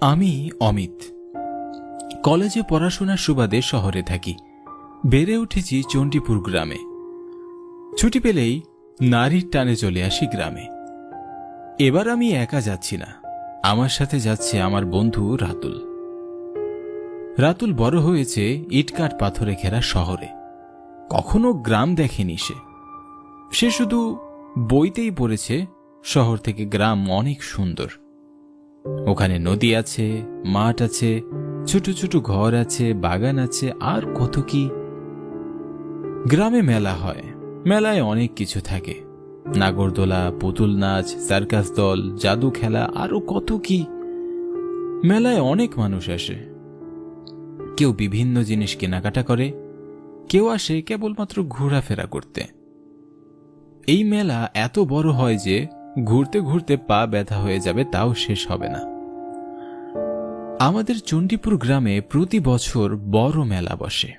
আমি অমিত। কলেজে পড়াশোনার সুবাদে শহরে থাকি। বেড়ে উঠেছি চণ্ডীপুর গ্রামে। ছুটি পেলেই নারীর টানে চলে আসি গ্রামে। এবার আমি একা যাচ্ছি না। আমার সাথে যাচ্ছে আমার বন্ধু রাতুল। রাতুল বড় হয়েছে ইটকাট পাথরে ঘেরা শহরে। কখনো গ্রাম দেখেনি সে। সে শুধু বইতেই পড়েছে, শহর থেকে গ্রাম অনেক সুন্দর। ওখানে নদী আছে, মাঠ আছে, ছোট ছোট ঘর আছে, বাগান আছে, আর কত কি? গ্রামে মেলা হয়। মেলায় অনেক কিছু থাকে। নাগরদোলা, পুতুল নাচ, সার্কাস দল, জাদু খেলা, আরও কত কি? মেলায় অনেক মানুষ আসে। কেউ বিভিন্ন জিনিস কেনাকাটা করে, কেউ আসে কেবলমাত্র ঘোরাফেরা করতে। এই মেলা এত বড় হয় যে ঘুরতে ঘুরতে পা ব্যথা হয়ে যাবে, তাও শেষ হবে না। আমাদের চণ্ডীপুর গ্রামে প্রতি বছর বড় মেলা বসে।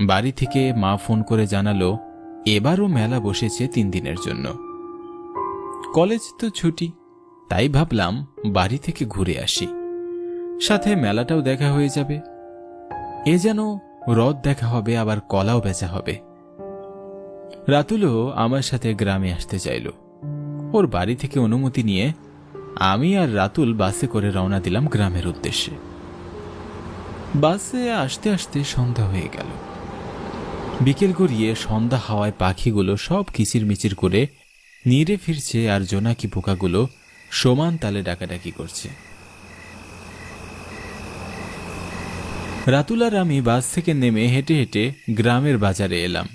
বাড়ি থেকে মা ফোন করে জানালো, এবারও মেলা বসেছে তিন দিনের জন্য। কলেজ তো ছুটি, তাই ভাবলাম বাড়ি থেকে ঘুরে আসি। সাথে মেলাটাও দেখা হয়ে যাবে। এ যেন হ্রদ দেখা হবে, আবার কলাও বেচা হবে। রাতুলও আমার সাথে গ্রামে আসতে চাইল। ওর বাড়ি থেকে অনুমতি নিয়ে আমি আর রাতুল বাসে করে রওনা দিলাম গ্রামের উদ্দেশ্যে। বাসে আসতে আসতে সন্ধ্যা হয়ে গেল। বিকেল গড়িয়ে সন্ধ্যা হাওয়ায় পাখিগুলো সব কিচিরমিচির করে নিড়ে ফিরছে আর জোনাকি পোকাগুলো সমান তালে ডাকাডাকি করছে। রাতুল আর আমি বাস থেকে নেমে হেঁটে হেঁটে গ্রামের বাজারে এলাম।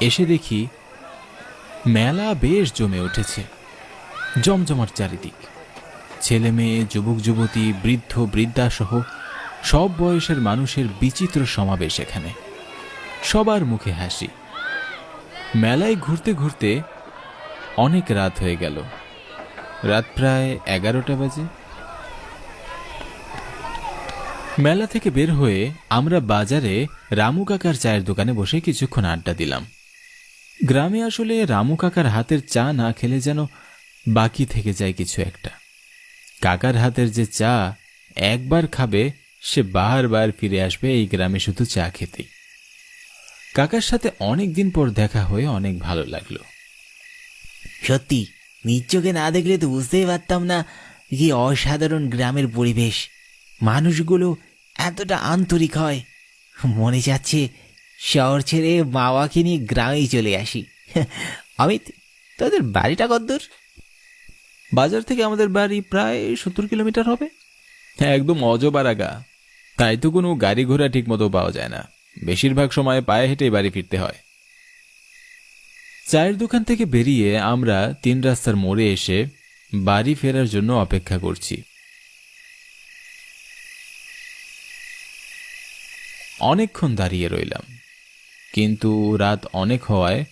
এসে দেখি মেলা বেশ জমে উঠেছে, জমজমাট চারিদিক। ছেলে মেয়ে, যুবক, যুবতী, বৃদ্ধ, বৃদ্ধাসহ সব বয়সের মানুষের বিচিত্র সমাবেশ এখানে। সবার মুখে হাসি। মেলায় ঘুরতে ঘুরতে অনেক রাত হয়ে গেল। রাত প্রায় এগারোটা বাজে। মেলা থেকে বের হয়ে আমরা বাজারে রামু কাকার চায়ের দোকানে বসে কিছুক্ষণ আড্ডা দিলাম। গ্রামে আসলে রামু কাকার হাতের চা না খেলে যেন বাকি থেকে যায় কিছু একটা। কাকার হাতের যে চা একবার খাবে, সে বারবার ফিরে আসবে এই গ্রামে শুধু চা খেতেই। কাকার সাথে অনেক দিন পর দেখা হয়ে অনেক ভালো লাগল। সত্যি নিজ চোখে না দেখলে তো বুঝতেই পারতাম না কি অসাধারণ গ্রামের পরিবেশ। মানুষগুলো এতটা আন্তরিক হয়। মনে যাচ্ছে শহর ছেড়ে বাবাকে নিয়ে গ্রামেই চলে আসি। অমিত, তোদের বাড়িটা কদ্দূর বাজার থেকে আমাদের বাড়ি প্রায় সত্তর কিলোমিটার হবে। হ্যাঁ একদম অজবারাগা। তাই তো কোনো গাড়ি ঘোড়া ঠিক মতো পাওয়া যায় না। বেশিরভাগ সময় পায়ে হেঁটেই বাড়ি ফিরতে হয়। চায়ের দোকান থেকে বেরিয়ে আমরা তিন রাস্তার মোড়ে এসে বাড়ি ফেরার জন্য অপেক্ষা করছি। অনেকক্ষণ দাঁড়িয়ে রইলাম। কিন্তু রাত অনেক হওয়ায়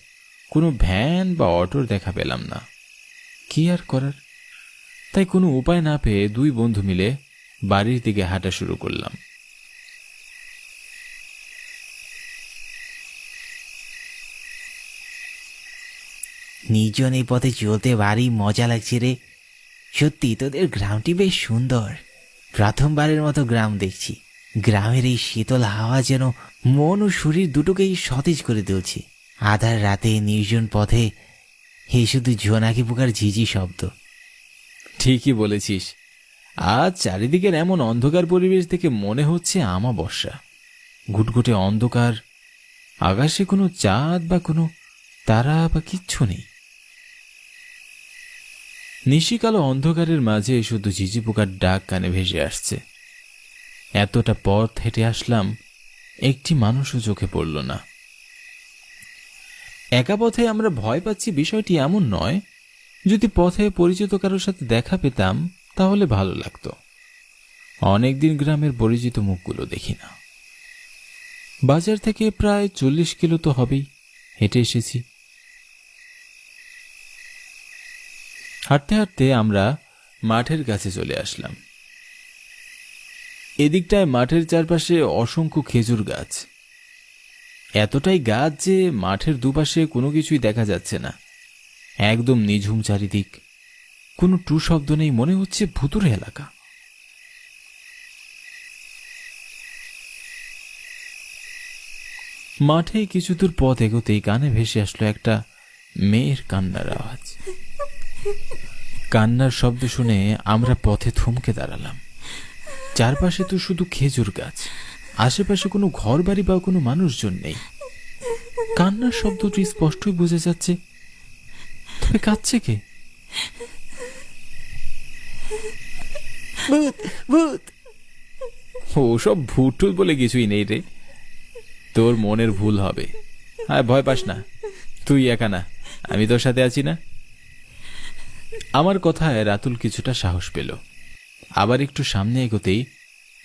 কোনো ভ্যান বা অটোর দেখা পেলাম না। কি আর করার? তাই কোনো উপায় না পেয়ে দুই বন্ধু মিলে বাড়ির দিকে হাঁটা শুরু করলাম। নির্জন এই পথে চলতে ভারী মজা লাগছে রে। সত্যি তোদের গ্রামটি বেশ সুন্দর। প্রথমবারের মতো গ্রাম দেখছি। গ্রামের এই শীতল হাওয়া যেন মন ও শরীর দুটোকেই সতেজ করে তুলছে। আধার রাতে নির্জন পথে হে শুধু জোনাকি পোকার ঝিঝি শব্দ। ঠিকই বলেছিস। আজ চারিদিকের এমন অন্ধকার পরিবেশ দেখে মনে হচ্ছে আমাবস্যা। ঘুটঘুটে অন্ধকার, আকাশে কোনো চাঁদ বা কোনো তারা বা কিচ্ছু নেই। নিশিকালো অন্ধকারের মাঝে শুধু ঝিঝি পোকার ডাক কানে ভেসে আসছে। এতটা পথ হেঁটে আসলাম, একটি মানুষও চোখে পড়ল না। একা পথে আমরা ভয় পাচ্ছি বিষয়টি এমন নয়, যদি পথে পরিচিত কারোর সাথে দেখা পেতাম, তাহলে ভালো লাগতো। অনেকদিন গ্রামের পরিচিত মুখগুলো দেখি না। বাজার থেকে প্রায় চল্লিশ কিলো তো হবেই, হেঁটে এসেছি। হাঁটতে হাঁটতে আমরা মাঠের কাছে চলে আসলাম। এদিকটায় মাঠের চারপাশে অসংখ্য খেজুর গাছ। এতটাই গাছ যে মাঠের দুপাশে কোনো কিছুই দেখা যাচ্ছে না। একদম নিঝুম চারিদিক। কোনো টু শব্দ নেই, মনে হচ্ছে ভুতুরে এলাকা। মাঠে কিছু দূর পথ এগোতেই কানে ভেসে আসলো একটা মেয়ের কান্নার আওয়াজ। কান্নার শব্দ শুনে আমরা পথে থমকে দাঁড়ালাম। চারপাশে তো শুধু খেজুর গাছ। আশেপাশে কোনো ঘর বাড়ি বা কোনো মানুষজন নেই। কান্নার শব্দটি স্পষ্টই বোঝা যাচ্ছে। তবে কাঁদছে কে? ভূত ভূত। ওসব ভুটুল বলে কিছুই নেই রে। তোর মনের ভুল হবে। আর ভয় পাস না। তুই একা না। আমি তোর সাথে আছি না। আমার কথায় রাতুল কিছুটা সাহস পেল। আবার একটু সামনে এগোতেই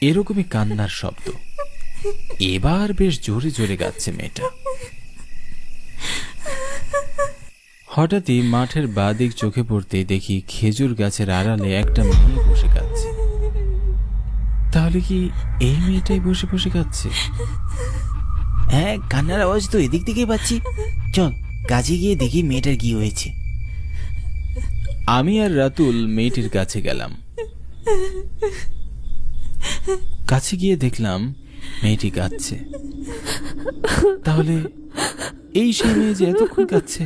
এরকমই কান্নার শব্দ। এবার বেশ জোরে জোরে গাচ্ছে মেয়েটা। হঠাৎই মাঠের বাদিক চোখে পড়তেই দেখি খেজুর গাছের আড়ালে একটা মেয়ে বসে কাঁদছে। তাহলে কি এই মেয়েটাই বসে বসে কাঁদছে? হ্যাঁ কান্নার আওয়াজ তো এদিক থেকেই পাচ্ছি। চল কাজে গিয়ে দেখি মেয়েটার কি হয়েছে। আমি আর রাতুল মেয়েটির কাছে গেলাম। কাছে গিয়ে দেখলাম মেয়েটি কাঁদছে। তাহলে এই সেই মেয়ে যে এতক্ষণ কাঁদছে?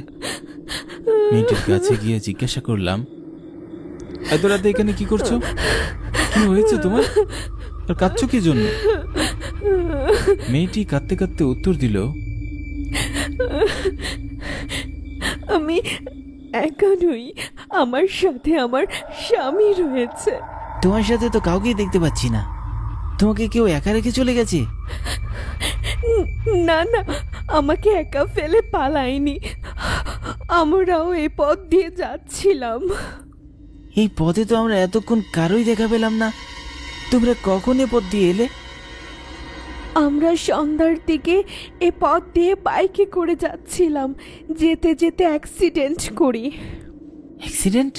মেয়েটির কাছে গিয়ে জিজ্ঞাসা করলাম, এত রাতে এখানে কি করছ? কি হয়েছে তোমার? আর কাঁদছো কি জন্য? মেয়েটি কাঁদতে কাঁদতে উত্তর দিল, আমি একা নই, আমার সাথে আমার স্বামী রয়েছে। তোমার সাথে তো কাউকেই দেখতে পাচ্ছি না। তোমাকে কেউ একা রেখে চলে গেছে? না না আমাকে একা ফেলে পালায়নি। আমরাও এই পথ দিয়ে যাচ্ছিলাম। এই পথে তো আমরা এতক্ষণ কারোই দেখা পেলাম না। তোমরা কখন এ পথ দিয়ে এলে? আমরা সন্ধ্যার দিকে এ পথ দিয়ে বাইকে করে যাচ্ছিলাম যেতে যেতে অ্যাক্সিডেন্ট করি। অ্যাক্সিডেন্ট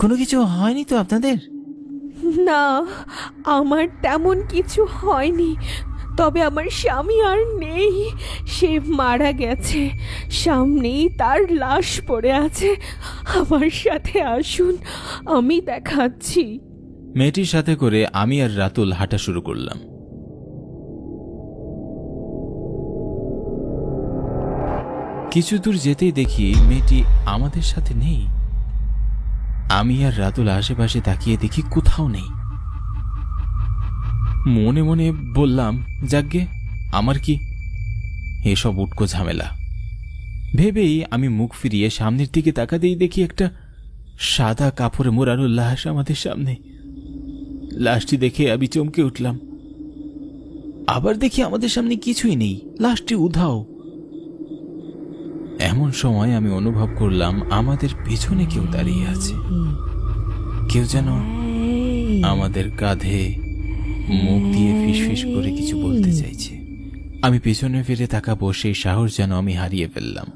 কোনো কিছু হয়নি তো আপনাদের? না, আমার তেমন কিছু হয়নি। তবে আমার স্বামী আর নেই। সে মারা গেছে। সামনেই তার লাশ পড়ে আছে। আমার সাথে আসুন, আমি দেখাচ্ছি। মেয়েটির সাথে করে আমি আর রাতুল হাঁটা শুরু করলাম। কিছু দূর যেতেই দেখি মেয়েটি আমাদের সাথে নেই। আমি আর রাতুল আশেপাশে তাকিয়ে দেখি কোথাও নেই। মনে মনে বললাম, যাগ্গে, আমার কি এসব উটকো ঝামেলা? ভেবেই আমি মুখ ফিরিয়ে সামনের দিকে তাকাতেই দেখি একটা সাদা কাপড়ে মোড়ানো লাশ আমাদের সামনে। লাশটি দেখে আমি চমকে উঠলাম। আবার দেখি আমাদের সামনে কিছুই নেই। লাশটি উধাও। এমন সময় আমি অনুভব করলাম আমাদের পেছনে কেউ দাঁড়িয়ে আছে। কেউ যেন আমাদের কাঁধে মুখ দিয়ে ফিসফিস করে কিছু বলতে চাইছে। আমি পেছনে ফিরে তাকাবো, সেই সাহস যেন আমি হারিয়ে ফেললাম।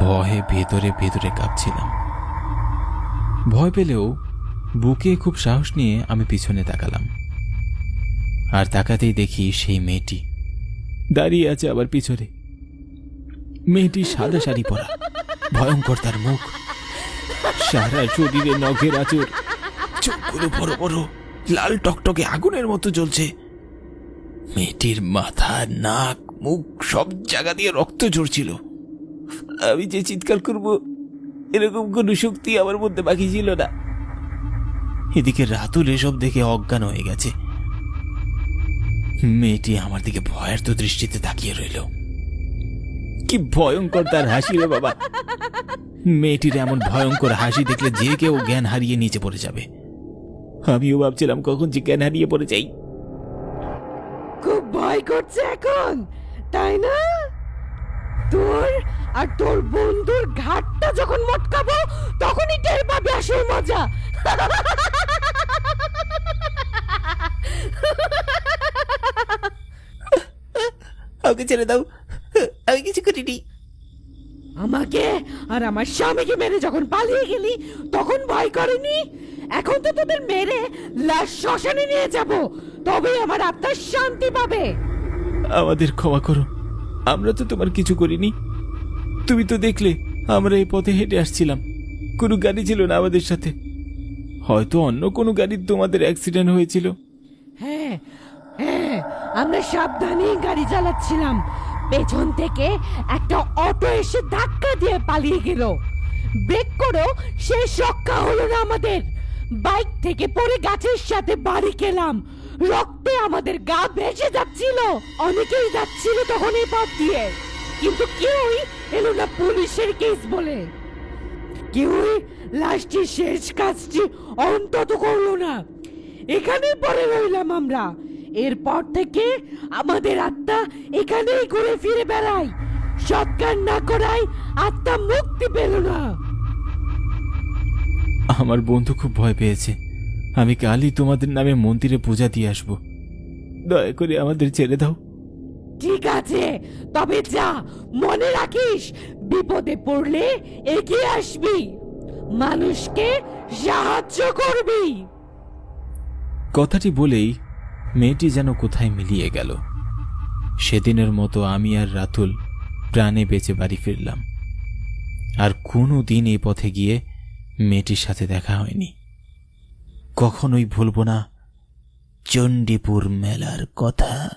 ভয়ে ভেতরে ভেতরে কাঁপছিলাম। ভয় পেলেও বুকে খুব সাহস নিয়ে আমি পিছনে তাকালাম। আর তাকাতেই দেখি সেই মেয়েটি দাঁড়িয়ে আছে আবার পিছনে। মেয়েটি সাদা শাড়ি পরা। ভয়ঙ্কর তার মুখ। সারা শরীরে নখের আচর চোখগুলো বড় বড়। লাল টকটকে আগুনের মতো জ্বলছে। মেয়েটির মাথা, নাক, মুখ সব জায়গা দিয়ে রক্ত ঝরছিল। আমি যে চিৎকার করব, এরকম কোনো শক্তি আমার মধ্যে বাকি ছিল না। এদিকে রাতুল এসব দেখে অজ্ঞান হয়ে গেছে। মেয়েটি আমার দিকে ভয়ার্ত দৃষ্টিতে তাকিয়ে রইল। কি ভয়ঙ্কর তার হাসি রে বাবা। মেয়েটির এমন ভয়ঙ্কর হাসি দেখলে যে কেউ জ্ঞান হারিয়ে নিচে পড়ে যাবে। আমিও ভাবছিলাম কখন যে জ্ঞান হারিয়ে পড়ে যাই। খুব ভয় করছে এখন তাই না? তোর আর তোর বন্ধুর ঘাটটা যখন মটকাবো তখনই টের পাবে আসল মজা। ওকে ছেড়ে দাও। আমি কিছু করিনি। আমাকে আর আমার স্বামীকে মেরে যখন পালিয়ে গেলি তখন ভয় করেনি? এখন তো তোদের মেরে লাশ শ্মশানে নিয়ে যাব তবেই আমার আত্মার শান্তি পাবে। আমাদের ক্ষমা করো আমরা তো তোমার কিছু করিনি। তুমি তো দেখলে আমরা এই পথে হেঁটে আসছিলাম। কোনো গাড়ি ছিল না আমাদের সাথে। হয়তো অন্য কোনো গাড়ির তোমাদের অ্যাক্সিডেন্ট হয়েছিল। হ্যাঁ হ্যাঁ আমরা সাবধানে গাড়ি চালাচ্ছিলাম। পেছন থেকে একটা অটো এসে ধাক্কা দিয়ে পালিয়ে গেল। ব্রেক করেও শেষ রক্ষা হলো না আমাদের। বাইক থেকে পড়ে গাছের সাথে বাড়ি গেলাম। রক্তে আমাদের গা ভেসে যাচ্ছিল। অনেকেই যাচ্ছিল তখন এই পথ দিয়ে। কিন্তু কেউই এলো না পুলিশের কেস বলে। কেউই লাস্টের শেষ কাজটি অন্তত করল না। এখানে পড়ে রইলাম আমরা। এরপর থেকে আমাদের আত্মা এখানেই ঘুরে ফিরে বেড়ায়। সৎকার না করায় আত্মা মুক্তি পেল না। আমার বন্ধু খুব ভয় পেয়েছে। আমি কালই তোমাদের নামে মন্দিরে পূজা দিয়ে আসব। দয়া করে আমাদের ছেড়ে দাও। ঠিক আছে তবে যা মনে রাখিস বিপদে পড়লে এগিয়ে আসবি। মানুষকে সাহায্য করবি। কথাটি বলেই মেয়েটি যেন কোথায় মিলিয়ে গেল। সেদিনের মতো আমি আর রাতুল প্রাণে বেঁচে বাড়ি ফিরলাম। আর কোনো দিন এই পথে গিয়ে মেয়েটির সাথে দেখা হয়নি। কখনোই ভুলব না চণ্ডীপুর মেলার কথা।